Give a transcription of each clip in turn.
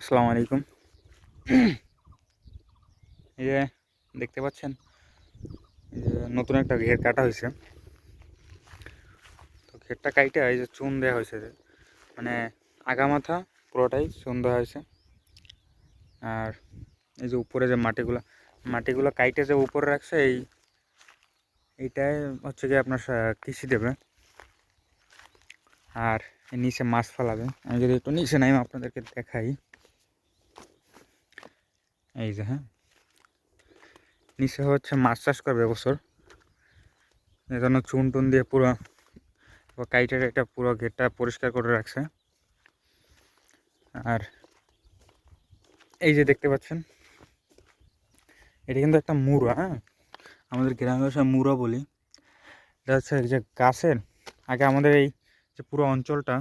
আসসালামু আলাইকুম। এই যে দেখতে পাচ্ছেন? নতুন একটা ঘের কাটা হয়েছে। তো ঘেরটা কাইটা, এই যে চুন দেওয়া হয়েছে। মানে আগা মাথা পুরোটাই চুন দেওয়া হয়েছে। আর এই যে উপরে যে মাটিগুলো মাটিগুলো কাইটে যে উপরে রাখছে, এই এইটাই হচ্ছে কি আপনার কৃষি দেবে। আর নিচে মাছ ফেলাবে। আমি যদি একটু নিচে নাইম আপনাদেরকে দেখাই। এই যে হ্যাঁ। নিচে হচ্ছে মাছ চাষ করবে এবছর। এজন্য চুন টুন দিয়ে পুরো কাইটের এটা পুরো গেটটা পরিষ্কার করে রাখছে। আর এই যে দেখতে পাচ্ছেন, এটা কিন্তু একটা মুড়া হ্যাঁ। আমাদের গ্রামের ভাষায় মুড়া বলি। এটা হচ্ছে যে গাছের, আগে আমাদের এই যে পুরো অঞ্চলটা,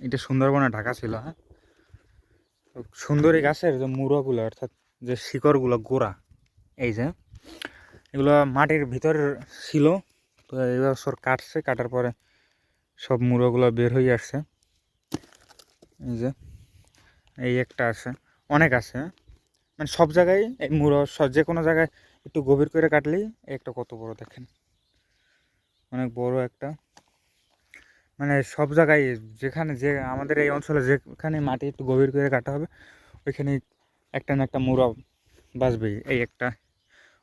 এটা সুন্দরবনে ঢাকা ছিল হ্যাঁ। সুন্দরী গাছের যে মুড়াগুলো, অর্থাৎ যে শিকড়গুলো গোড়া, এই যে, এগুলো মাটির ভিতর ছিল, তো এই বছর কাটছে, কাটার পরে সব মুড়োগুলো বের হয়ে আসছে। এই যে, এই একটা আছে, অনেক আছে হ্যাঁ। মানে সব জায়গায় এই মুড়ো, সব যে কোনো জায়গায় একটু গভীর করে কাটলেই একটা কত বড় দেখেন। অনেক বড় একটা। মানে সব জায়গায় যেখানে যে, আমাদের এই অঞ্চলে যেখানে মাটি একটু গভীর করে কাটা হবে ওইখানে একটা না একটা মুড়া বাঁচবেই এই একটা।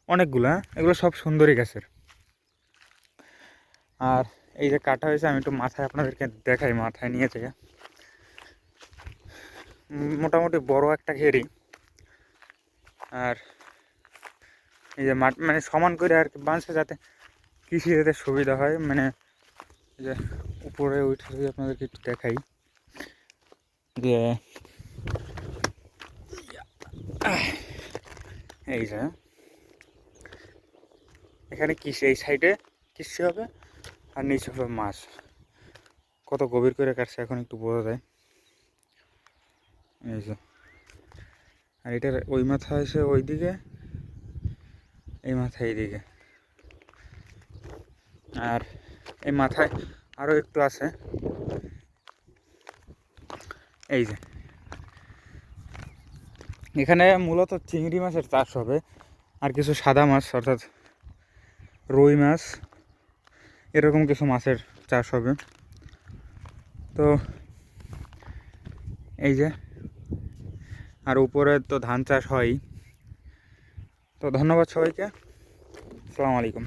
অনেকগুলা এগুলো সব সুন্দরী গাছের। আর এই যে কাটা হয়েছে, আমি একটু মাথায় আপনাদেরকে দেখাই, মাথায় নিয়ে থেকে। মোটামুটি বড় একটা ঘেরি। আর এই যে মাঠ মানে সমান করে আর কি বাঁধছে যাতে কৃষি যাতে সুবিধা হয় মানে যে উপরে উঠে আপনাদেরকে একটু দেখাই। যে এই যে এখানে কৃষি এই সাইডে কৃষি হবে? আর নিচে হবে মাছ। কত গভীর করে কাটছে এখন একটু বোঝা যায়। এই যে। আর এটার ওই মাথা আছে ওই দিকে এই মাথা এই দিকে আর এই মাথায় আরও একটু আছে। এই যে। এখানে মূলত চিংড়ি মাছের চাষ হবে, আর কিছু সাদা মাছ, অর্থাৎ রুই মাছ, এরকম কিছু মাছের চাষ হবে। তো এই যে, আর উপরে তো ধান চাষ হয় তো ধন্যবাদ সবাইকে। আসসালামু আলাইকুম।